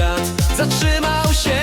świat zatrzymał się.